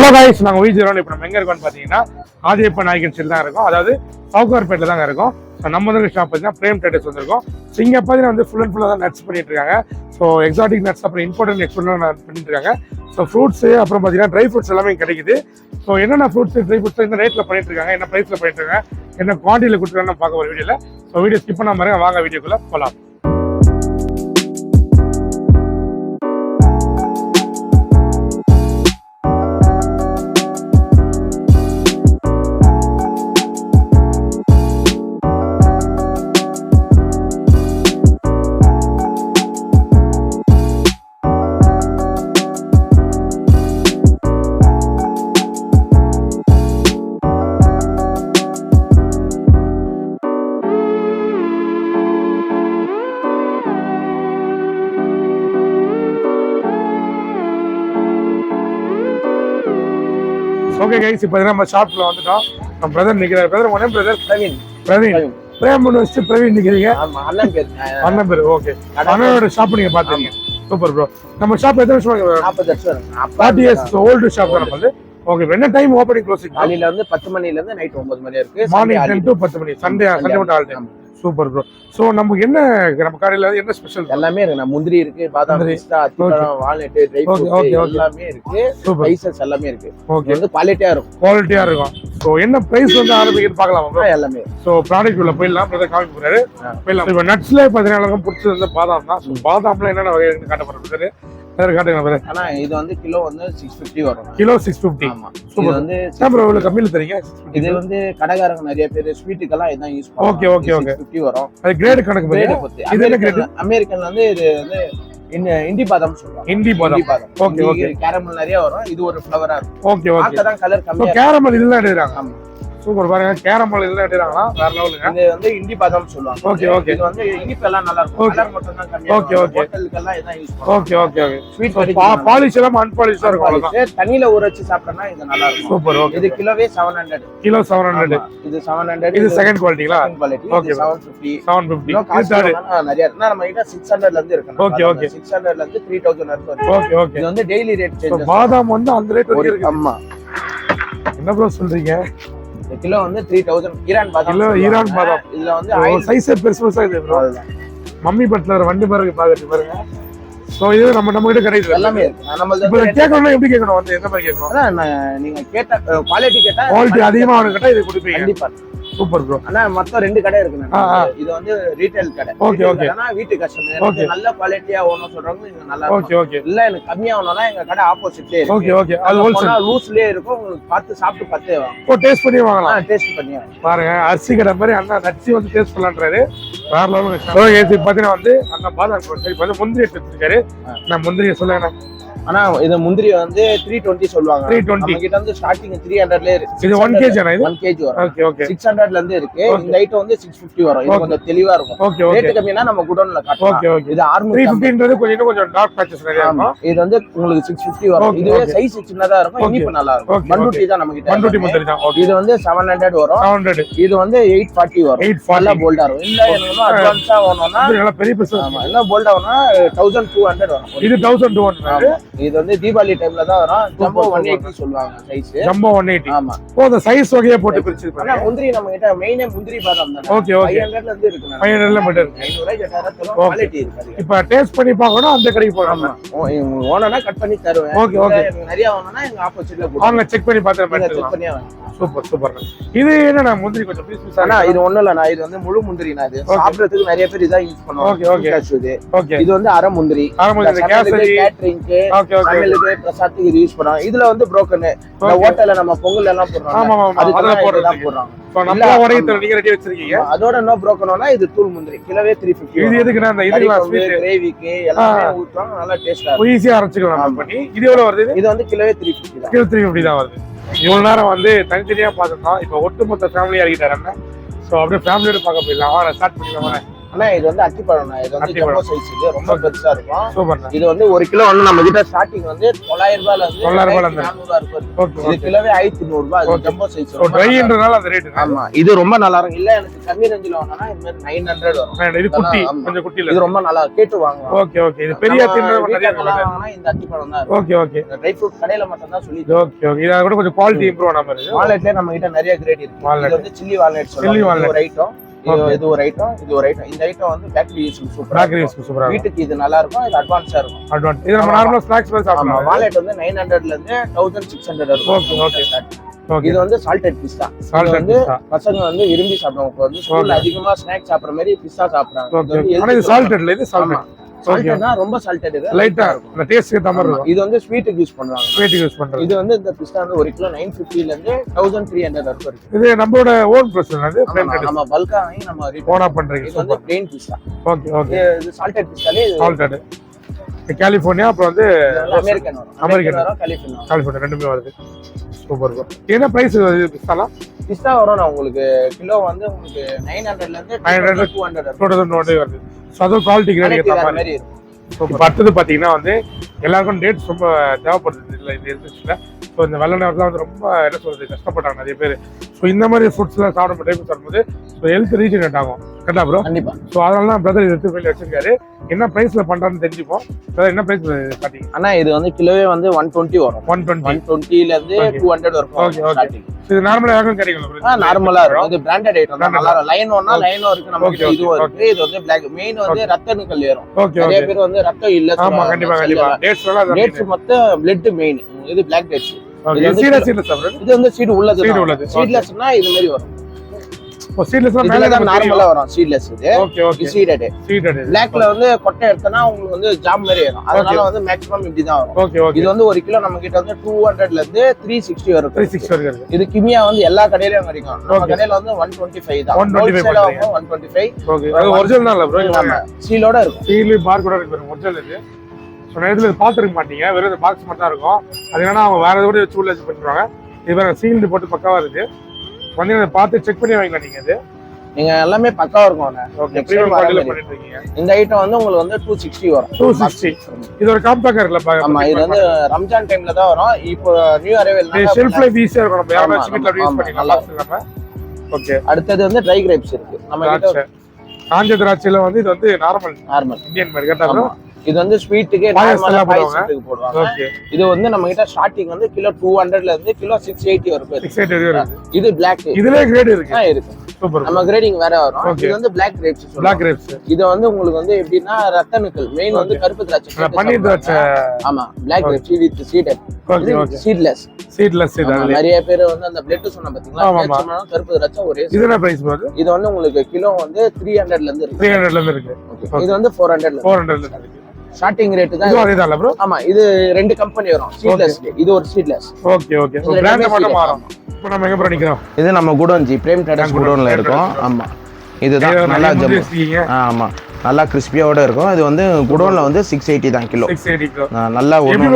Hello guys நாங்கள் வீஜி zero இப்போ நம்ம எங்கே இருக்கோம்னு பார்த்தீங்கன்னா ஆதியப்ப நாயகன் ஸ்டில் தான் இருக்கும். அதாவது சவுகார்பேட்டில் தாங்க இருக்கும். ஸோ நம்ம வந்து ஷாப் பார்த்தீங்கன்னா பிரேம் டேட்டர்ஸ் வந்திருக்கும். ஸோ இங்கே பார்த்தீங்கன்னா வந்து ஃபுல் அண்ட் ஃபுல்லாக தான் நட்ஸ் பண்ணிட்டு இருக்காங்க ஸோ எக்ஸாட்டிக் நட்ஸ் அப்புறம் இம்பார்ட்டன்ட் எக்ஸ்போர்ட் பண்ணிட்டு இருக்காங்க ஸோ ஃப்ரூட்ஸு அப்புறம் பார்த்தீங்கன்னா ட்ரை ஃப்ரூட்ஸ் எல்லாமே கிடைக்குது. ஸோ என்னென்ன ஃப்ரூட்ஸ் ட்ரை ஃப்ரூட்ஸ் இந்த ரேட்டில் பண்ணிட்டு இருக்காங்க என்ன ப்ரைஸில் பண்ணிட்டு இருக்காங்க என்ன குவான்டிட்டியில் கொடுத்துருக்காங்கன்னு பார்க்க ஒரு வீடியோவில் ஸோ வீடியோ ஸ்கிப் பண்ணாமல் வாங்க வீடியோக்குள்ளே போகலாம் ஓகே கைஸ் இப்போ நம்ம ஷாப்ல வந்துட்டோம். நம்ம பிரதர் நிற்கிறார் பிரதர் உடனே பிரதர் பிரவீன். பிரவீன். பிரவீன். பிரேம் பண்ணி வச்சுட்டு பிரவீன் நிற்கிறீங்க ஆமா அண்ணன் பேர். ஓகே அண்ணனோட ஷாப் நீங்க பாத்துருக்கீங்க சூப்பர் ப்ரோ நம்ம ஷாப் எத்தனை வருஷம் ஃபார்ட்டி இயர்ஸ் ஓல்டு ஷாப் தான் நம்மளது ஓகே என்ன டைம் ஓப்பனிங் க்ளோசிங் காலையில வந்து பத்து மணில இருந்து நைட் ஒன்பது மணி இருக்கு மார்னிங் டென் டு பத்து மணி. சண்டே சண்டே மட்டும் all time. Super bro so நமக்கு என்ன நம்ம கடையில் என்ன ஸ்பெஷல் எல்லாமே இருக்கு. நான் முந்திரி இருக்கு பாதாம். பிஸ்தா அத்திப்பழம் வால்நட் ட்ரை ஃப்ரூட். எல்லாமே இருக்கு. ஸ்பைசஸ் எல்லாமே இருக்கு. ஓகே வந்து குவாலிட்டியா இருக்கும். குவாலிட்டியா இருக்கும். ஸோ என்ன பிரைஸ் வந்து ஆரம்பிக்குன்னு பார்க்கலாம் ப்ரோ எல்லாமே. ஸோ ப்ராடக்ட் உள்ள போயிடலாம். பிரதர் காமிக்க போறாரு. போயிடலாம். இப்போ நட்ஸ்ல பார்த்தீங்கன்னா பிடிச்சது வந்து பாதாம் தான். ஸோ பாதாம்ல என்னென்ன வகை காட்ட போறேன் பிரதர் காட்டுங்க பிரதர் ஆனா இது வந்து கிலோ வந்து சிக்ஸ் பிப்டி வரும். கிலோ சிக்ஸ் ஃபிஃப்டி ஆமா. இது சூப்பர் வந்து ஏன் ப்ரோ இவ்வளோ கம்மியில் தரீங்க? இது வந்து கடைக்காரங்க நிறைய பேர் ஸ்வீட்டுக்கெல்லாம் இதான் use Okay, okay, okay. Fifty வரும். அது கிரேடு கணக்கு கிரேடு பொறுத்து இது என்ன grade? அமெரிக்கன்ல வந்து இது வந்து இந்த பாதாம் சொல்லுவாங்க. இண்டி பாதாம். Okay, okay. கேரமல் நிறைய வரும். இது ஒரு ஃப்ளவரா இருக்கும். ஓகே ஓகே பார்க்க தான் கலர் கம்மியா கேரமல் இதெல்லாம் எடுக்கிறாங்க. ஆமா. சூப்பர். பாருங்க கேரமல் இதெல்லாம் எடுக்கிறாங்களா வேற லெவலுங்க இது வந்து இண்டி பாதாம் சொல்லுவாங்க. Okay, okay. இது வந்து இனிப்பு எல்லாம் நல்லா இருக்கும். கலர் மட்டும் தான் கம்மியா Okay, okay. ஹோட்டலுக்கெல்லாம் இதான் யூஸ் பண்ணுவாங்க okay okay okay. Sweet polish எல்லாம் அன்பாலிஷ் தான் இருக்கும் அவ்வளோதான் தண்ணியில ஊற வச்சு சாப்பிட்டோம்னா இது நல்லா இருக்கும் சூப்பர் ஓகே. இது கிலோவே seven hundred kilo seven hundred இது செவன் ஹண்ட்ரட் இது second குவாலிட்டிங்களா quality seven fifty seven fifty இன்னும் காசு வேணும்னா நிறைய இருக்குன்னா நம்ம கிட்ட சிக்ஸ் ஹண்ட்ரட்ல இருந்து Okay, okay. இருக்கு சிக்ஸ் ஹண்ட்ரட்ல இருந்து த்ரீ தௌசண்ட் வரைக்கும் இருக்கு ஓகே ஓகே. இது வந்து டெய்லி ரேட் ஸோ சேஞ்சஸ் பாதாம் வந்து அந்த ரேட் வரைக்கும் இருக்கு. ஆமா. என்ன ப்ரோ சொல்றீங்க? இந்த கிலோ வந்து த்ரீ தௌசண்ட் ஈரான் பாதாம் கிலோ. ஈரான் பாதாம். இதுல வந்து சைஸே பெருசு பெருசா இது மம்மி பட்லர் வண்டி பாருங்க பாக்குறது பாருங்க. ஸோ இது நம்ம நம்ம கிட்ட கிடைக்குது எல்லாமே நம்மளது இப்போ கேட்கணும்னா எப்படி கேட்கணும்? வந்து எந்த மாதிரி கேட்கணும்? நீங்க கேட்ட குவாலிட்டி கேட்டா குவாலிட்டி அதிகமா அவனுக்கு கேட்டா இது கொடுப்பீங்க. கண்டிப்பா. சூப்பர் ப்ரோ ஆனா மொத்தம் ரெண்டு கடை இருக்கு. இது வந்து ரீட்டைல் கடை. Retail okay. கடைனா வீட்டு கஸ்டமர் Okay. நல்ல குவாலிட்டியா வேணும் சொல்றவங்க இங்க நல்லா ஓகே ஓகே இல்ல எனக்கு கம்மியா வேணும்னா எங்க கடை ஆப்போசிட்லயே இருக்கு. ஓகே ஓகே அது ஹோல்சேல் லூஸ்லயே இருக்கும். உங்களுக்கு பார்த்து சாப்பிட்டு பார்த்தே வாங்க. இப்போ டேஸ்ட் பண்ணி வாங்கலாம். டேஸ்ட் பண்ணி. பாருங்க அரிசி கடை மாதிரி அண்ணா நச்சு வந்து டேஸ்ட் பண்ணலான்றாரு. வேற லெவலுக்கு ஸோ ஏசி பார்த்தீங்கன்னா வந்து அண்ணா பாதாம் சரி வந்து முந்திரி எடுத்து வச்சிருக்காரு நான் முந்திரியை சொல்லுங்க ஆனா இது முந்திரி வந்து த்ரீ டுவெண்ட்டி சொல்லுவாங்க. 320. நம்ம கிட்ட வந்து ஸ்டார்டிங் த்ரீ ஹண்ட்ரட்ல இருக்கு. இது ஒன் கேஜி இது? ஒன் கேஜி வரும். ஓகே ஓகே சிக்ஸ் ஹண்ட்ரட்ல இருந்து இருக்கு. இந்த ஐட்டம் வந்து சிக்ஸ் பிப்டி வரும். இது. கொஞ்சம் தெளிவா இருக்கும். ஓகே ஓகே ரேட்டு கம்மினா நம்ம குடோன்ல காட்டலாம். ஓகே ஓகே இது த்ரீ ஆறுநூத்தி ஃபிஃப்டின்றது கொஞ்சம் கொஞ்சம் டார்க் பேச்சஸ் நிறைய இருக்கும். இது வந்து உங்களுக்கு சிக்ஸ் பிப்டி வரும். இதுவே. சைஸ் சின்னதா இருக்கும். இனிப்பு நல்லா இருக்கும். பண்ருட்டி தான் நம்ம கிட்ட டுவெண்ட்டி எல்லாமே. முந்திரி தான். இது வந்து செவன் ஹண்ட்ரட் வரும். ஹண்ட்ரட் இது வந்து எயிட் ஃபார்ட்டி வரும். எயிட் ஃபார்ட்டி போல்டா இருக்கும். இல்ல எனக்கு அட்வான்ஸா நல்லா பெரிய பீஸ் ஆமா. என்ன போல்டா வேணும்னா தௌசண்ட் டூ ஹண்ட்ரட் வரும். இது தௌசண்ட் டூ ஹண்ட்ரட். இது வந்து தீபாவளி டைம்ல தான் வரும். Jumbo one. எயிட்டி சொல்லுவாங்க சைஸ் ஜம்போ ஒன் எயிட்டி ஆமா. ஓ அந்த சைஸ் வகையை போட்டு பிரிச்சு ஆனா பாருங்க முந்திரி நம்ம கிட்ட மெயினே முந்திரி பாதாம் தான். ஓகே ஃபைவ் ஓகே ஹண்ட்ரட்ல இருந்து இருக்கு ஃபைவ் ஹண்ட்ரட்ல மட்டும் இருக்கு. ஐநூறு. குவாலிட்டி இப்போ டேஸ்ட் பண்ணி பார்க்கணும் அந்த கடைக்கு போகணும். ஓனா கட் பண்ணி தருவேன். Okay. எனக்கு நிறைய வேணும்னா எங்க ஆப்போசிட்ல வாங்க செக் பண்ணி பார்த்து நம்ம செக் பண்ணியா. சூப்பர் சூப்பர் இது என்னண்ணா முந்திரி கொஞ்சம் பீஸ் பீஸ் ஆனா இது ஒண்ணும் இல்ல நான் இது வந்து முழு முந்திரினா இது. சாப்பிடறதுக்கு நிறைய பேர் இதான் யூஸ் பண்ணுவாங்க. இது. ஓகே இது வந்து அரை முந்திரி. இந்த கேசரி. கேட்டரிங்க்கு ஓகே ஓகே சமையலுக்கு பிரசாத்துக்கு இது யூஸ் பண்ணுவாங்க. இதுல வந்து புரோக்கன் இந்த. ஹோட்டல்ல நம்ம பொங்கல் எல்லாம் போடுறோம் ஆமா ஆமா அதெல்லாம் போடுறாங்க. நம்ம நீங்க ரெடி வச்சிருக்கீங்க. அதோட என்ன புரோக்கனா இது தூள் முந்திரி. கிலோவே த்ரீ இது பிப்டி எதுக்குன்னா அந்த இதுலாம் ஸ்வீட் கிரேவிக்கு எல்லாமே ஊத்துவாங்க நல்லா டேஸ்டா இருக்கும். ஈஸியா அரைச்சிக்கலாம் பண்ணி. இது எவ்வளவு வருது இது? வந்து கிலோவே த்ரீ பிப்டி தான். கிலோ த்ரீ ஃபிஃப்டி தான் வருது. இவ்வளவு நேரம் வந்து தனித்தனியா பார்த்துருந்தோம் இப்போ ஒட்டுமொத்த ஃபேமிலியா இருக்கிட்டாரு ஸோ அப்படியே ஃபேமிலியோட பார்க்க போயிடலாம். வாங்க ஸ்டார்ட் பண்ணிக்கலாம் வாங்க. ஆனா இது வந்து அத்திப்பழம் இது வந்து அத்திப்பழம். ஜம்போ சைஸ் இது. ரொம்ப பெருசா இருக்கும். சூப்பர். இது வந்து ஒரு கிலோ வந்து நம்ம கிட்ட ஸ்டார்டிங் வந்து தொள்ளாயிரம் ரூபாயில இருந்து தொள்ளாயிரம் ரூபாயில ரெண்டாயிரத்தி நானூறு இது கிலோவே ஆயிரத்தி நூறு ரூபாய். இது ஜம்போ சைஸ் ஸோ ட்ரைன்றனால அந்த ரேட்டு ஆமா. இது ரொம்ப நல்லா இருக்கும். இல்ல எனக்கு கம்மி ரேஞ்சில் வாங்கினா இந்த மாதிரி நைன் ஹண்ட்ரட் வரும். இது குட்டி. கொஞ்சம் குட்டியில் இது ரொம்ப நல்லா கேட்டு வாங்குவோம் ஓகே ஓகே இது பெரிய வாங்கினா இந்த அத்திப்பழம் தான் ஓகே ஓகே ட்ரை ஃப்ரூட் கடையில மட்டும் தான் சொல்லி ஓகே ஓகே இதை கூட கொஞ்சம் குவாலிட்டி இம்ப்ரூவ் ஆன மாதிரி இருக்கு. வால்நட்லயே நம்ம கிட்ட நிறைய கிரேட் இருக்கு. இது வந்து சில்லி walnut. இது ஒரு ஐட்டம் இது ஒரு ஐட்டம் இது ஒரு ஐட்டம் இந்த ஐட்டம் வந்து பேக்கரி யூஸ் சூப்பரா பேக்கரி சூப்பராக இருக்கும். வீட்டுக்கு இது நல்லா இருக்கும் இது அட்வான்ஸா இருக்கும். அட்வான்ஸ் இது நம்ம ஆமா. நார்மலாக ஸ்நாக்ஸ் மாதிரி சாப்பிடலாம். வாலெட் வந்து நைன் ஹண்ட்ரட்ல இருந்து thousand six hundred Okay, okay. இருக்கும் ஓகே இது வந்து சால்டட் பிஸ்தா சால்ட் வந்து பசங்க வந்து விரும்பி சாப்பிடுவாங்க. வந்து ஸ்கூல்ல. அதிகமா ஸ்நாக்ஸ் சாப்பிடுற மாதிரி பிஸ்தா சாப்பிடுறாங்க. ஓகே ஆனால் இது சால்டட் இல்லை இது ஆமா. சால்டட் ஓகே சால்டட்னா ரொம்ப சால்டட் இது லைட்டா இருக்கும் டேஸ்ட் ஏற்ற மாதிரி. இருக்கும். இது வந்து ஸ்வீட்டுக்கு யூஸ் பண்ணுவாங்க. ஸ்வீட்டுக்கு யூஸ் பண்றது. இது வந்து இந்த பிஸ்தா வந்து ஒரு கிலோ நைன் ஃபிஃப்டில இருந்து தௌசண்ட் த்ரீ ஹண்ட்ரட் வரைக்கும் இருக்கு. இது நம்மளோட ஓன் பிரச்சனை அது பிளேன் நம்ம பல்கா வாங்கி நம்ம ஓனா பண்றீங்க இது வந்து பிளெயின் பிஸ்தா ஓகே ஓகே இது சால்டட் பிஸ்தாலே இது சால்டட் கலிஃபோர்னியா அப்புறம் வந்து அமெரிக்கன். அமெரிக்கன் கலிஃபோர்னியா ரெண்டுமே வருது. சூப்பர் என்ன பிரைஸ் பிஸ்தாலாம் பிஸ்தா வரும் நான் உங்களுக்கு கிலோ வந்து உங்களுக்கு நைன் ஹண்ட்ரட்ல இருந்து 900 டூ ஹண்ட்ரட் டூ தௌசண்ட் நோட்டே வருது. ஸோ அதுவும் குவாலிட்டி கிரேட் ஏற்ற மாதிரி இப்போ அடுத்தது பார்த்தீங்கன்னா வந்து எல்லாருக்கும் டேட்ஸ் ரொம்ப தேவைப்படுது இல்லை இது இருந்துச்சுல. ஸோ இந்த வெள்ள நேரத்தில் வந்து ரொம்ப என்ன சொல்றது கஷ்டப்பட்டாங்க நிறைய பேர். ஸோ இந்த மாதிரி ஃபுட்ஸ்லாம் சாப்பிட டைம் சாப்பிடும்போது ஸோ ஹெல்த் ரீஜன் ஆகும். கரெக்டா ப்ரோ கண்டிப்பா. ஸோ அதனால தான் பிரதர் எடுத்து வெளியே வச்சிருக்காரு. என்ன ப்ரைஸில் பண்ணுறான்னு தெரிஞ்சுப்போம். Brother, என்ன ப்ரைஸ் பார்த்தீங்க ஆனா இது வந்து கிலோவே வந்து ஒன் டுவெண்ட்டி வரும். ஒன் டுவெண்ட்டி ஒன் டுவெண்ட்டில இருந்து Okay. Two hundred. வரும். ஸ்டார்டிங் இது நார்மலாக யாருக்கும் கிடைக்கும் ஆ நார்மலா இருக்கும். இது பிராண்டட் ஐட்டம் தான். நல்லா லைன் ஒன்னா. லைனும் இருக்கு. okay, இதுவும். இருக்கு. இது வந்து பிளாக் மெயின் வந்து ரத்த அணுக்கள் ஏறும். ஓகே நிறைய ஓகே பேர் வந்து ரத்தம் இல்ல ஆமா கண்டிப்பா கண்டிப்பா. டேட்ஸ் எல்லாம் டேட்ஸ் மொத்தம் பிளட் மெயின் இது பிளாக் ஓகே இது வந்து சீடா உள்ளது. சீட்லெஸ்னா இது மாதிரி வரும். நார்மலா வரும் சீட்லெஸ் இது. சீடட் பிளாக்ல வந்து கொட்டை எடுத்தனா உங்களுக்கு வந்து ஜாம் மாதிரி ஏறும் அதனால வந்து மேக்ஸிமம் இப்படி தான் வரும். இது வந்து ஒரு கிலோ நம்ம கிட்ட வந்து டூ ஹண்ட்ரட்ல இருந்து த்ரீ சிக்ஸ்டி வரும். த்ரீ இது கிமியா வந்து எல்லா கடையிலயும் கிடைக்கும் நம்ம Okay. கடையில வந்து ஒன் டுவெண்ட்டி ஃபைவ் தான் 125 பண்றீங்க. ஒன் டுவெண்ட்டி ஃபைவ் ஒரிஜினல் தான் இல்லை ப்ரோ ஆமா. சீலோட இருக்கும். சீலு பார் கூட இருக்கு பாருங்க ஒரிஜினல் இது. ஸோ நேரத்தில் இது பார்த்துருக்க மாட்டீங்க. வெறும் இந்த பாக்ஸ் மட்டும் தான் இருக்கும். அது என்னன்னா அவங்க வேற எது கூட வச்சு உள்ள வச்சு பண்ணிடுவாங்க. இது வேற சீல்டு போட்டு பக்காவா இருக்கு. வந்து பார்த்து செக் பண்ணி வாங்கிக்கலாம் நீங்க இது நீங்க எல்லாமே பக்காவா இருக்கும் இந்த ஐட்டம் வந்து உங்களுக்கு வந்து டூ சிக்ஸ்டி வரும். டூ சிக்ஸ்டி இது ஒரு காம்பேக்கர் இருக்குல்ல ஆமா இது வந்து ரம்ஜான் டைம்ல தான் வரும். இப்போ நியூ அரைவல் ஷெல்ஃப் லைஃப் ஈஸியா இருக்கும். நம்ம யாரும் அப்படி யூஸ் பண்ணிக்கலாம். ஓகே அடுத்தது வந்து ட்ரை கிரேப்ஸ் இருக்கு. நம்ம கிட்ட காஞ்ச திராட்சையில வந்து இது வந்து நார்மல் நார்மல் இந்தியன் மாதிரி ப்ரோ இது வந்து ஸ்வீட்டுக்கு. பாயசத்துக்கு போடுவாங்க. இது வந்து நம்ம கிட்ட ஸ்டார்டிங் வந்து கிலோ டூ ஹண்ட்ரட்ல இருந்து கிலோ சிக்ஸ் எயிட்டி வரும் இது பிளாக் இதுலயே கிரேட் இருக்கு. இருக்கு. சூப்பர் நம்ம கிரேடிங் வேற வரும். இது வந்து பிளாக் கிரேப்ஸ் பிளாக் கிரேப்ஸ் இது வந்து உங்களுக்கு வந்து எப்படின்னா ரத்தனுக்கள் மெயின் வந்து கருப்பு திராட்சை பன்னீர் திராட்சை. ஆமா black grapes with seeded seedless seedless நிறைய பேர் வந்து அந்த பிளட் சொன்ன பாத்தீங்களா? கருப்பு திராட்சை ஒரே இது என்ன பிரைஸ் ப்ரோ இது வந்து உங்களுக்கு கிலோ வந்து த்ரீ ஹண்ட்ரட்ல இருந்து இருக்கு. த்ரீ ஹண்ட்ரட்ல இருந்து இருக்கு. இது வந்து ஃபோர் ஹண்ட்ரட்ல ஃபோர் ஹண்ட்ரட்ல இருக்கு. ஸ்டார்டிங் ரேட் தான் அதே தான் ப்ரோ ஆமா இது ரெண்டு கம்பெனி வரும். சீட்லெஸ் இது ஒரு சீட்லெஸ் ஓகே ஓகே இது பிராண்ட் மட்டும். மாறும் இப்போ நம்ம எங்க ப்ரோ நிக்கிறோம்? இது நம்ம குடோன்ஜி பிரேம் ட்ரேடர்ஸ் குடோன், குடோன்ல இருக்கும். ஆமா. இதுதான். இது நல்லா ஆ, ஆமா. நல்லா கிறிஸ்பியோட இருக்கும். இது வந்து குடோன்ல வந்து சிக்ஸ் எயிட்டி தான் கிலோ. நல்லா இது?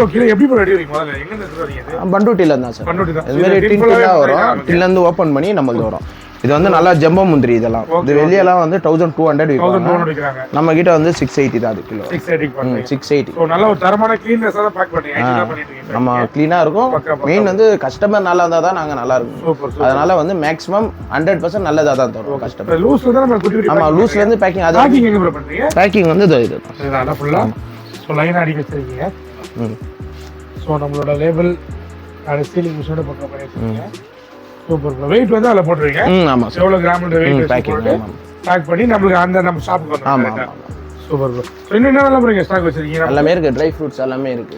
பண்டூட்டில இருந்தா சார். இது மாதிரி இது டின் full-ஆவே டின்னா முந்திரி வரும் டின்ல இருந்து ஓபன் பண்ணி நம்மளுக்கு வரும். இது வந்து நல்லா ஜம்போ முந்திரி இதெல்லாம். இது வெளியெல்லாம் வந்து தௌசண்ட் டூ ஹண்ட்ரட் விற்கிறாங்க. நம்ம கிட்ட வந்து சிக்ஸ் எயிட்டி தான் அது kilo. Six eighty six eighty நல்ல ஒரு தரமான கிளீன்னஸ் தான் பேக் இருக்கீங்க. நம்ம க்ளீனா இருக்கும். மெயின் வந்து கஸ்டமர் நல்லா இருந்தா தான் நாங்க நல்லா இருக்கும். அதனால வந்து மேக்ஸிமம் ஹண்ட்ரட் பர்சன்ட் நல்லதா தான் தரும் கஸ்டமர் லூஸ்ல தான் நம்ம குட்டி குட்டி ஆமா லூஸ்ல இருந்து பேக்கிங் அது பேக்கிங் வந்து இதோ இது. ஸோ லைன் அடிக்க வச்சிருக்கீங்க. ம். ஸோ நம்மளோட லேபிள் சீலிங் மிஷினோட பக்கம் பண்ணி வச்சிருக்கீங்க சூப்பர் ப்ரோ வெயிட் வந்து அதில் போட்டுருவீங்க ம் ஆமா சார் எவ்வளோ கிராம்ன்ற வெயிட் பேக்கிங் பேக் பண்ணி நம்மளுக்கு அந்த நம்ம ஷாப்புக்கு ஆமா வந்துடும் ஆமா சூப்பர் ப்ரோ இன்னும் ஸ்டாக் வச்சிருக்கீங்க எல்லாமே இருக்கு. ட்ரை ஃப்ரூட்ஸ் எல்லாமே இருக்கு.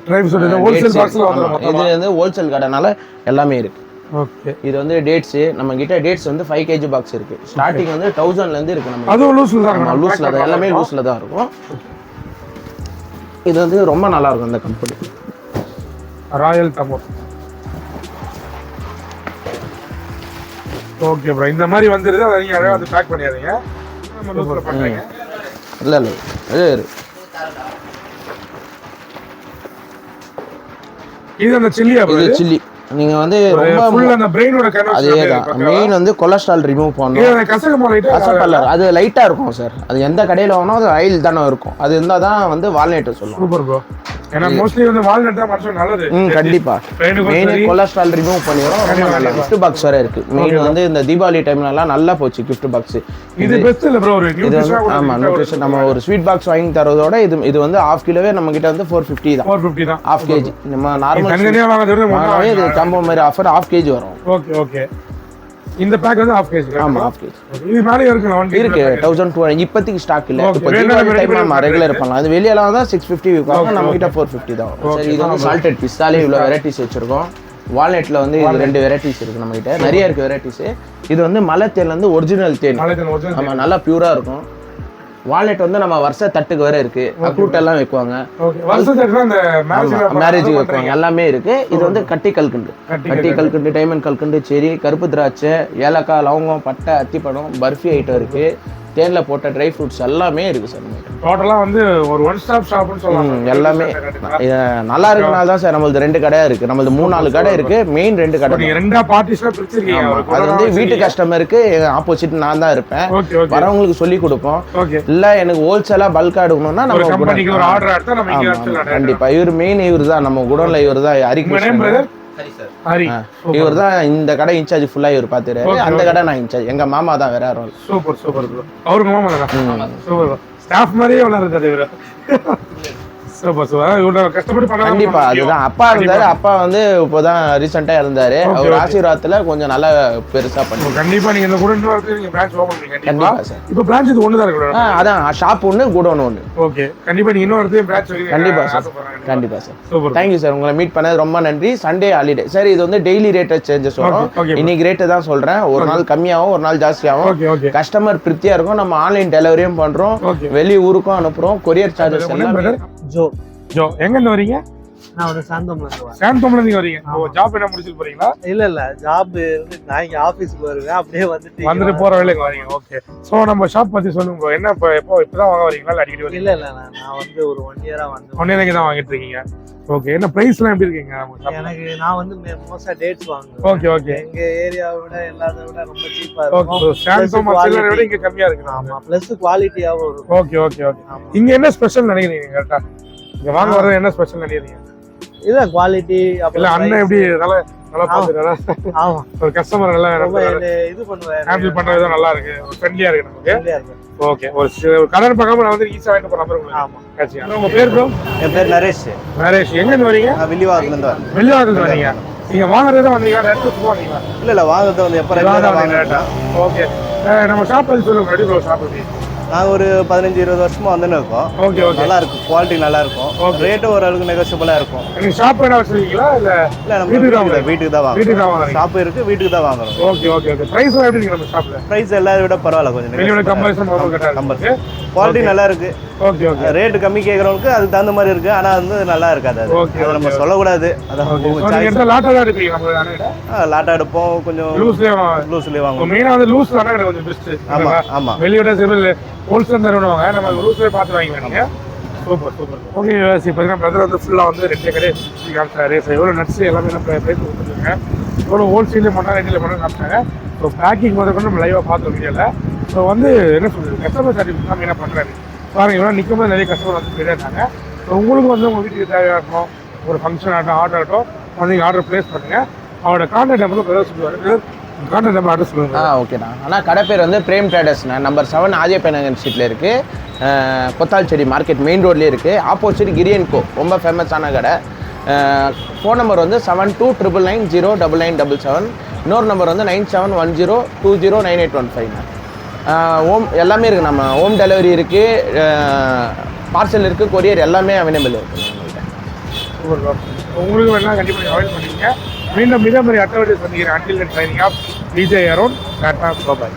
ஹோல்சேல் பாக்ஸில் ஆமா. இது வந்து ஹோல்சேல் கடைனால எல்லாமே இருக்கு. ஓகே இது வந்து டேட்ஸ் நம்ம கிட்ட டேட்ஸ் வந்து ஃபைவ் கேஜி பாக்ஸ் இருக்கு. ஸ்டார்டிங் வந்து தௌசண்ட்ல இருந்து இருக்கு நம்ம அதுவும் லூஸ்ல தான் லூஸ்ல தான். எல்லாமே லூஸ்ல தான் இருக்கும். இது வந்து ரொம்ப நல்லா இருக்கும் இந்த கம்பெனி ராயல் தமோர் ஓகே ப்ரோ இந்த மாதிரி வந்துருது அதை நீங்கள் அழகாக வந்து பேக் பண்ணிடுறீங்க நம்ம லூஸில் பண்ணுறீங்க இல்ல இல்ல. இது இருக்கு. இது அந்த சில்லியா இது சில்லி நீங்கள் வந்து ரொம்ப அந்த பிரெயினோட அதே தான். மெயின் வந்து கொலஸ்ட்ரால் ரிமூவ் பண்ணணும். கனெக்ட் கசகமா லைட்டா கசப்பல்லர் அது லைட்டாக இருக்கும் சார் அது எந்த கடையில் வாங்கினா அது ஆயில் தானே இருக்கும். அது இருந்தால் தான் வந்து வால்நெட்டு சொல்லுவோம் சூப்பர் ப்ரோ ஏன்னா மோஸ்ட்லி வந்து வால்நட் தான் மனுஷன் நல்லது. ம் கண்டிப்பா. மெயின் கொலஸ்ட்ரால் ரிமூவ் பண்ணிடும் கிஃப்ட் பாக்ஸ் வேற இருக்கு. மெயின் வந்து இந்த தீபாவளி டைம்லலாம் நல்லா போச்சு கிஃப்ட் பாக்ஸ் இது பெஸ்ட் இல்ல ப்ரோ ஒரு இது வந்து நியூட்ரிஷனா ஆமா நியூட்ரிஷன் நம்ம ஒரு ஸ்வீட் பாக்ஸ் வாங்கி தரதோட இது இது வந்து ஹாஃப் கிலோவே நம்ம கிட்ட வந்து ஃபோர் ஃபிஃப்டி தான். ஃபோர் ஃபிஃப்டி தான். ஹாஃப் கேஜி நம்ம நார்மல் வாங்குறது இது கம்போ மாதிரி ஆஃபர் ஹாஃப் கேஜி வரும். ஓகே ஓகே இந்த பேக் வந்து ஹாஃப் கேஜி ஆமா ஹாஃப் கேஜி இது மேலே இருக்குல்ல ஒன் இருக்கு. தௌசண்ட் டூ இப்போதைக்கு ஸ்டாக் இல்ல. இப்போ தீபாவளி நம்ம ரெகுலர் பண்ணலாம். அது வெளியெல்லாம் தான் சிக்ஸ் ஃபிஃப்டி விற்பாங்க நம்ம கிட்ட ஃபோர் ஃபிஃப்டி தான் சரி இது வந்து சால்டட் பிஸ்தாலே இவ்வளோ வெரைட்டிஸ் வச்சிருக்கோம். வால்நெட்ல வந்து இது ரெண்டு வெரைட்டிஸ் இருக்கு நம்ம கிட்ட. நிறைய இருக்கு வெரைட்டிஸ் இது வந்து மலை தேன்ல இருந்து ஒரிஜினல் தேன். நாளைக்கு நான் ஒரிஜினல் ஆமா நல்லா பியூரா இருக்கும். வால்நெட் வந்து நம்ம வருஷ தட்டுக்கு வர இருக்கு. அக்ரூட் எல்லாம் வைக்குவாங்க. மேரேஜ் வைக்குவாங்க. எல்லாமே இருக்கு. இது வந்து கட்டி கல்கண்டு. கட்டி கட்டி கல்கண்டு டைமண்ட் கல்கண்டு செரி கருப்பு திராட்சை ஏலக்காய் லவங்கம் பட்டை அத்திப்பழம் பர்ஃபி ஐட்டம் இருக்கு. தேன்ல போட்ட ட்ரை ஃப்ரூட்ஸ் எல்லாமே இருக்கு சார் நம்ம கிட்ட. டோட்டலா வந்து ஒரு ஒன் ஸ்டாப் ஷாப்னு சொல்லலாம் எல்லாமே. நல்லா இருக்கனால தான் சார் நம்மளது ரெண்டு கடை இருக்கு. நம்மளது மூணு நாலு கடை இருக்கு. மெயின் ரெண்டு கடை ரெண்டா பார்ட்டிஸ்ல பிரிச்சிருக்கீங்க. அது வந்து வீட்டு கஸ்டமருக்கு ஆப்போசிட் நான் தான் இருப்பேன். வரவங்களுக்கு சொல்லி கொடுப்போம். இல்ல எனக்கு ஹோல்சேலா பல்கா எடுக்கணும்னா நம்ம கம்பெனிக்கு ஒரு ஆர்டர் எடுத்தா நம்ம இங்க ஆமா, எடுத்துக்கலாம் கண்டிப்பா. இவர் மெயின் இவர் தான். நம்ம குடோன்ல இவர் தான். ஹரிகிருஷ்ணன் ஹரி இவர் தான் இந்த கடை இன்சார்ஜ் ஃபுல்லா இவர் பாத்துறாரு அந்த கடை நான் இன்சார்ஜ் எங்க மாமா தான் வேற யாரும். சூப்பர் சூப்பர் ப்ரோ அவருக்கு மாமா தானே? சூப்பர் ஸ்டாஃப் மாதிரியே வளருது இவரு. கண்டிப்பா அதுதான். அப்பா இருந்தாரு. அப்பா வந்து இப்போதான் ரீசெண்டா இருந்தாரு அவர் ஆசீர்வாதத்துல கொஞ்சம் நல்லா பெருசா பண்ணி கண்டிப்பா. நீங்க இந்த கூட இன்னொரு இடத்துல நீங்க பிரான்ச் ஓபன் பண்ணீங்க கண்டிப்பா. சார் இப்போ பிரான்ச் இது ஒன்று தான் அதான். ஷாப் ஒன்று குடோன் ஒன்று ஓகே. கண்டிப்பா நீங்க இன்னொரு இடத்துல பிரான்ச் கண்டிப்பா சார் கண்டிப்பா. Sir super. Thank you sir உங்களை மீட் பண்ணது ரொம்ப நன்றி. சண்டே ஹாலிடே சார் இது வந்து டெய்லி ரேட்டை சேஞ்சஸ் வரும். இன்னைக்கு ரேட்டு தான் சொல்றேன். ஒரு நாள் கம்மியாகும் ஒரு நாள் ஜாஸ்தியாகும் கஸ்டமர் திருப்தியா இருக்கும். நம்ம ஆன்லைன் டெலிவரியும் பண்றோம். ஓகே வெளி ஊருக்கும் அனுப்புறோம். கொரியர் சார்ஜஸ் எல்லாமே ஜோ. ஜோ எங்க இருந்து வரீங்க? நான் வந்து சாந்தோம்ல இருந்து வரேன். சாந்தோம்ல இருந்து வரீங்க. ஓ ஜாப் என்ன முடிச்சிட்டு போறீங்களா? இல்ல இல்ல ஜாப் வந்து நான் இங்க ஆபீஸ்க்கு வருவேன் அப்படியே வந்துட்டு வந்துட்டு போற வேலைக்கு வரீங்க. ஓகே சோ நம்ம ஷாப் பத்தி சொல்லுங்க bro. என்ன இப்போ எப்போ இப்பதான் வாங்க வரீங்களா இல்ல அடிக்கடி வரீங்க இல்ல இல்ல நான் வந்து ஒரு ஒன் இயரா வந்து ஒன்னே நீங்க தான் வாங்கிட்டு இருக்கீங்க. ஓகே என்ன பிரைஸ்லாம் எப்படி இருக்கீங்க? எனக்கு நான் வந்து மோஸ்டா டேட்ஸ் வாங்குவேன். ஓகே ஓகே எங்க ஏரியாவை விட எல்லாத்த விட ரொம்ப சீப்பா ஓகே இருக்கும். சாந்தோம் Plus சில்லறை விட. இங்க கம்மியா இருக்கு. ஆமா பிளஸ் குவாலிட்டியாவும் இருக்கும். Okay okay okay. இங்க என்ன ஸ்பெஷல் நினைக்கிறீங்க கரெக்டா இங்க வாங்க வரது என்ன ஸ்பெஷல் நினைக்கிறீங்க? இதுதான் குவாலிட்டி இல்ல அண்ணன் எப்படி நல்லா நல்லா பாத்துறாரா ஆமா. ஒரு கஸ்டமர் நல்லா ரொம்ப இது பண்ணுவேன் ஹேண்டில் பண்றது நல்லா இருக்கு. ஃப்ரெண்ட்லியா இருக்கு நமக்கு. ஓகே ஒரு கலர் பார்க்காம நான் வந்து ஈஸியா வாங்கிட்டு போற உங்களுக்கு. ஆமா. ஆச்சு. உங்க பேர் ப்ரோ என் பேர் நரேஷ். நரேஷ். எங்க இருந்து வரீங்க? நான் வில்லிவாக்கத்துலேருந்து வரேன். வெளியாகத்துல வரீங்க. நீங்க வாங்குறதே வந்தீங்க சும்மா வந்தீங்களா இல்லை இல்லை வாங்குறது வந்து எப்போ வாங்குறேன் ஓகே நம்ம ஷாப் பத்தி சொல்லுங்க. ரெடி ப்ரோ ஷாப் பத்தி? நாங்கள் ஒரு பதினஞ்சு இருபது வருஷமா வந்துன்னு இருக்கோம். Okay okay. நல்லா இருக்கும் குவாலிட்டி நல்லா இருக்கும். ரேட்டும் ஓரளவுக்கு நெகோசியபிளாக இருக்கும். நீங்க ஷாப் என்ன வச்சிருக்கீங்களா? இல்ல இல்லை நம்ம வீட்டுக்கு தான் வீட்டுக்கு தான் வாங்குறோம். வீட்டுக்கு தான் வாங்குறீங்க. ஷாப்பு இருக்கு வீட்டுக்கு தான் வாங்குறோம். Okay okay okay. பிரைஸ் எப்படி நம்ம ப்ரைஸ் எல்லாரை விட பரவாயில்ல கொஞ்சம். கம்பேரிசன். இருக்கு. குவாலிட்டி நல்லா இருக்கு. ஓகே ஓகே ரேட்டு கம்மி கேட்குறவங்களுக்கு அதுக்கு தகுந்த மாதிரி இருக்கு. ஆனால் வந்து நல்லா இருக்காது அது. அதை நம்ம. சொல்லக்கூடாது. அதான் ஓகே உங்க ஸோ நீங்க choice. எடுத்த லாட்டா தான் எடுப்பீங்க நம்ம அண்ணன் ஆ, லாட்டா எடுப்போம். கொஞ்சம் லூஸ்லேயே லூஸ்லேயே வாங்குவோம். மெயினா வந்து லூஸ் தானே எனக்கு கொஞ்சம் பெஸ்ட் ஆமா ஆமா. வெளியோட சிவில் ஹோல்சேல் தருவாங்க நம்ம லூஸ்லேயே பார்த்து வாங்கிக்கலாம் நீங்க. Super super. ஓகே சி பார்த்தீங்கன்னா பிரதர் வந்து ஃபுல்லாக வந்து ரெண்டு கடை சுற்றி காமிச்சாரு. ஸோ எவ்வளோ நட்ஸ் எல்லாமே நம்ம ப்ரைஸ் கொடுத்துருக்காங்க. எவ்வளோ ஹோல்சேலே பண்ணால் ரெண்டில் பண்ண காமிச்சாங்க. ஸோ பேக்கிங் முதல் கொண்டு நம்ம லைவாக பார்த்தோம் வீடியோவில் ஸோ வந்து என்ன சொல்றது? கஸ்டமர் சர்வீஸ் தான் என்ன பண்ணுறாரு பாருங்க இவ்வளோ நிற்கும் போது நிறைய கஸ்டமர் வந்து போயிருந்தாங்க ஸோ உங்களுக்கு வந்து உங்கள் வீட்டுக்கு தேவையாக இருக்கும். ஒரு ஃபங்க்ஷன் ஆகட்டும் ஆர்டர் ஆகட்டும் நீங்கள் ஆர்டர் ப்ளேஸ் பண்ணுங்கள் அவரோட கான்டாக்ட் நம்பர் பிரதர் சொல்லுவார். அட்ரஸ் ஆ ஓகேண்ணா ஆனால் கடை பேர் வந்து பிரேம் ட்ரேடர்ஸ்ண்ணா நம்பர் செவன் ஆஜயப்பநகர் ஸ்ட்ரீட்டில் இருக்குது கொத்தால்செடி மார்க்கெட் மெயின் ரோட்லேயே இருக்குது ஆப்போசிட் கிரியன் கோ ரொம்ப ஃபேமஸான கடை. ஃபோன் நம்பர் வந்து seven two triple nine zero double nine double seven இன்னொரு நம்பர் வந்து nine seven one zero two zero nine eight one five home எல்லாமே இருக்குது நம்ம. ஹோம் டெலிவரி இருக்குது பார்சல் இருக்குது கொரியர் எல்லாமே அவைலபிள் இருக்குது உங்களுக்கு வேணா கண்டிப்பாக அவாய்ட் பண்ணிக்கங்க. மீண்டும் மிக மாதிரி அட்டவணை சந்திக்கிறேன் until training of Vijay Aaron tata bye bye